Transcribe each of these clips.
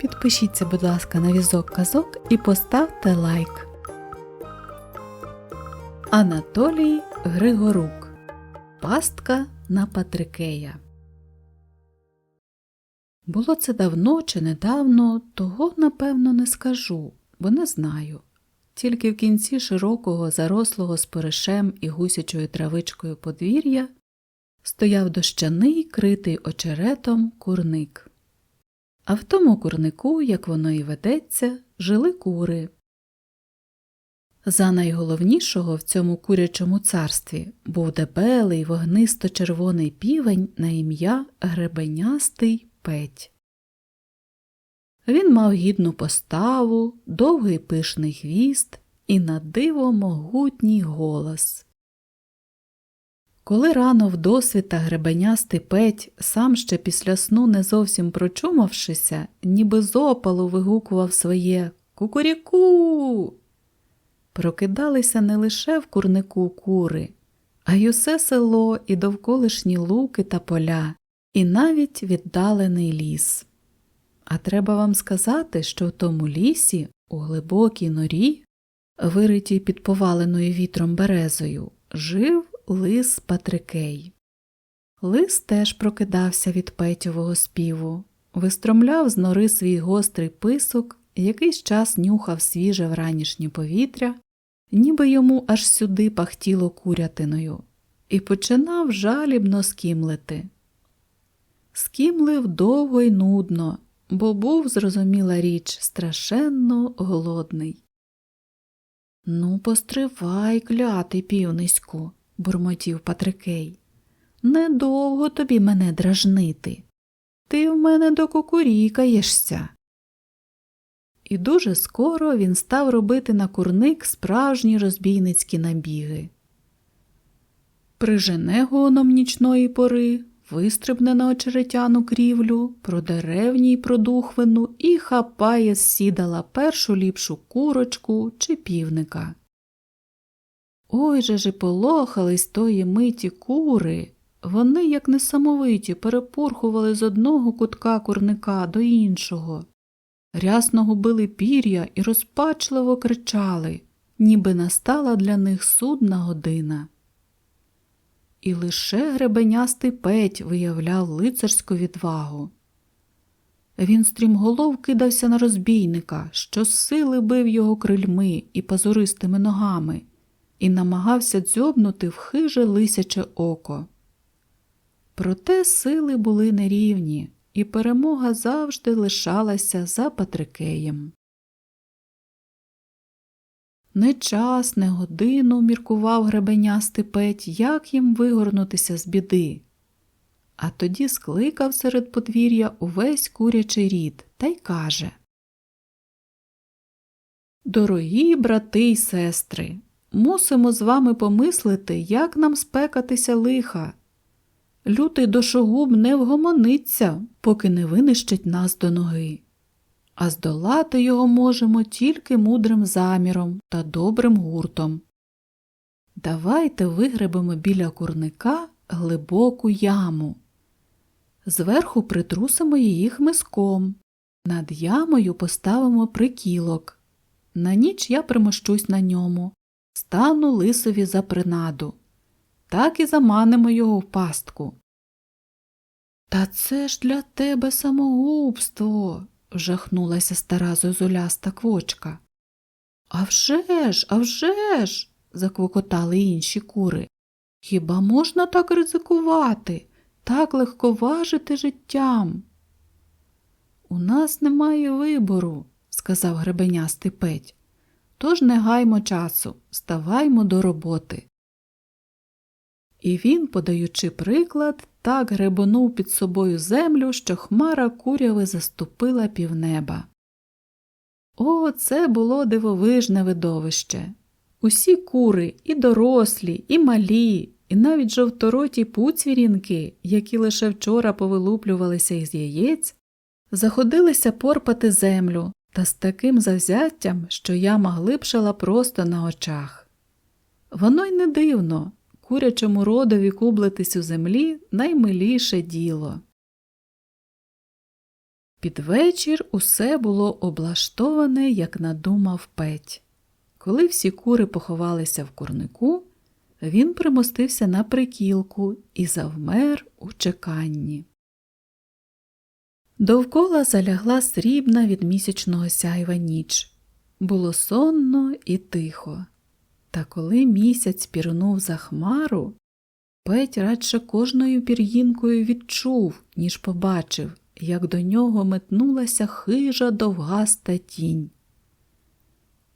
Підпишіться, будь ласка, на візок казок і поставте лайк. Анатолій Григорук Пастка на Патрикея. Було це давно чи недавно, того, напевно, не скажу, бо не знаю. Тільки в кінці широкого, зарослого споришем і гусячою травичкою подвір'я стояв дощаний, критий очеретом курник. А в тому курнику, як воно і ведеться, жили кури. За найголовнішого в цьому курячому царстві був дебелий вогнисто-червоний півень на ім'я Гребенястий Петь. Він мав гідну поставу, довгий пишний хвіст і на диво могутній голос. Коли рано вдосвіта гребенястий петь, сам ще після сну не зовсім прочумавшися, ніби з опалу вигукував своє Кукуріку. Прокидалися не лише в курнику кури, а й усе село і довколишні луки та поля, і навіть віддалений ліс. А треба вам сказати, що в тому лісі, у глибокій норі, виритій під поваленою вітром березою, жив лис Патрикей. Лис теж прокидався від петьового співу, вистромляв з нори свій гострий писок, якийсь час нюхав свіже вранішнє повітря, ніби йому аж сюди пахтіло курятиною, і починав жалібно скімлити. Скімлив довго й нудно, бо був, зрозуміла річ, страшенно голодний. Ну, постривай, клятий півниську, бурмотів Патрикей. Недовго тобі мене дражнити. Ти в мене докукурікаєшся. І дуже скоро він став робити на курник справжні розбійницькі набіги. Прижене гоном нічної пори, вистрибне на очеретяну крівлю, продеревній продухвину і хапає з сідала першу ліпшу курочку чи півника. Ой же ж полохались тої миті кури. Вони, як несамовиті, перепурхували з одного кутка курника до іншого. Рясно губили пір'я і розпачливо кричали, ніби настала для них судна година. І лише гребенястий петь виявляв лицарську відвагу. Він стрімголов кидався на розбійника, що сили бив його крильми і пазуристими ногами, і намагався дзьобнути в хиже лисяче око. Проте сили були нерівні, і перемога завжди лишалася за Патрикеєм. Не час, не годину міркував гребенястий петь, як їм вигорнутися з біди. А тоді скликав серед подвір'я увесь курячий рід та й каже Дорогі брати й сестри, мусимо з вами помислити, як нам спекатися лиха. Лютий дошогуб не вгомониться, поки не винищить нас до ноги а здолати його можемо тільки мудрим заміром та добрим гуртом. Давайте вигребемо біля курника глибоку яму. Зверху притрусимо її хмиском, над ямою поставимо прикілок. На ніч я примощусь на ньому, стану лисові за принаду. Так і заманимо його в пастку. Та це ж для тебе самогубство вжахнулася стара зозуляста квочка. «А вже ж, а вже ж!» – заквокотали інші кури. Хіба можна так ризикувати, так легковажити життям? У нас немає вибору, сказав гребенястий петь. Тож не гаймо часу, ставаймо до роботи. І він, подаючи приклад, так гребонув під собою землю, що хмара куряви заступила півнеба. О, це було дивовижне видовище. Усі кури, і дорослі, і малі, і навіть жовтороті пуцвірінки, які лише вчора повилуплювалися із яєць, заходилися порпати землю та з таким завзяттям, що яма глибшала просто на очах. Воно й не дивно курячому родові кублитись у землі наймиліше діло. Під вечір усе було облаштоване, як надумав Петь. Коли всі кури поховалися в курнику, він примостився на прикілку і завмер у чеканні. Довкола залягла срібна від місячного сяйва ніч. Було сонно і тихо. Та коли місяць пірнув за хмару, Петь радше кожною пір'їнкою відчув, ніж побачив, як до нього метнулася хижа довгаста тінь.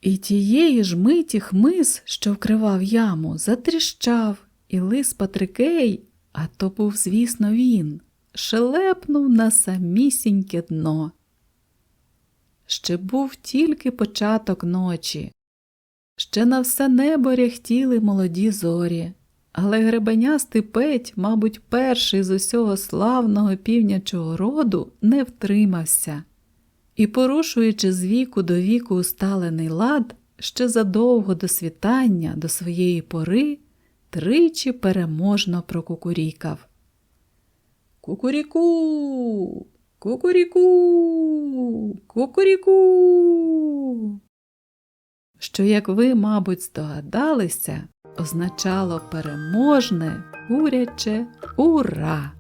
І тієї ж миті хмиз, що вкривав яму, затріщав, і лис Патрикей, а то був, звісно, він, шелепнув на самісіньке дно. Ще був тільки початок ночі. Ще на все небо ряхтіли молоді зорі, але гребенястий Петь, мабуть, перший з усього славного півнячого роду, не втримався і, порушуючи з віку до віку усталений лад, ще задовго до світання, до своєї пори, тричі переможно прокукурікав. Кукуріку, кукуріку, кукуріку. Що, як ви, мабуть, здогадалися, означало переможне, куряче ура!